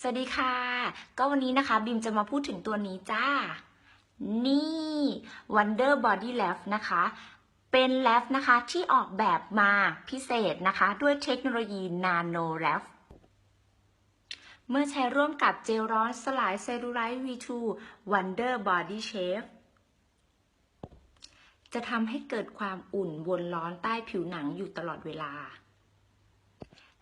สวัสดีค่ะ ก็วันนี้นะคะบิมจะมาพูดถึงตัวนี้จ้า นี่ Wonder Body Lab นะคะ เป็นแลบนะคะที่ออกแบบมาพิเศษนะคะ ด้วยเทคโนโลยี Nano Lab เมื่อใช้ร่วมกับเจลร้อนสลายเซลลูไลท์ V2 Wonder Body Shape จะทำให้เกิดความอุ่นวนร้อนใต้ผิวหนังอยู่ตลอดเวลา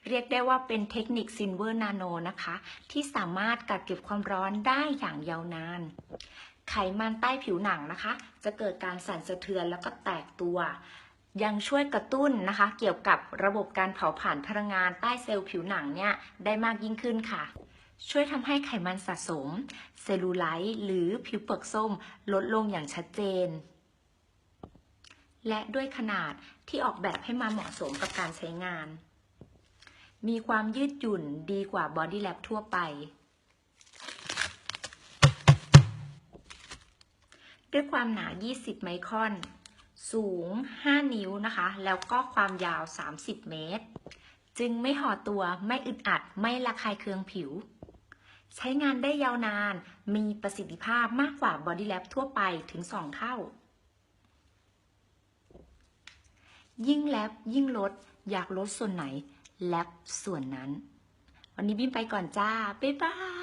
เรียกได้ว่าเป็นเทคนิคซินเวอร์นาโนนะคะ ที่สามารถกักเก็บความร้อนได้อย่างยาวนาน ไขมันใต้ผิวหนังนะคะ จะเกิดการสั่นสะเทือนแล้วก็แตกตัว ยังช่วยกระตุ้นนะคะ เกี่ยวกับระบบการเผาผลาญพลังงานใต้เซลล์ผิวหนังเนี่ยได้มากยิ่งขึ้นค่ะช่วยทำให้ไขมันสะสม เซลลูไลท์หรือผิวเปลือกส้มลดลงอย่างชัดเจน และด้วยขนาดที่ออกแบบให้มาเหมาะสมกับการใช้งาน มีความยืดหยุ่นดีกว่าบอดี้แลบทั่วไป ด้วยความหนา 20 ไมครอน สูง 5 นิ้วนะคะ แล้วก็ความยาว 30 เมตร จึงไม่ห่อตัวไม่อึดอัดไม่ระคายเคืองผิว ใช้งานได้ยาวนาน มีประสิทธิภาพมากกว่าบอดี้แลบทั่วไปถึง 2 เท่า ยิ่งแลบยิ่งลดอยากลดส่วนไหน แลบส่วนนั้น วันนี้บิมไปก่อนจ้า บ๊ายบาย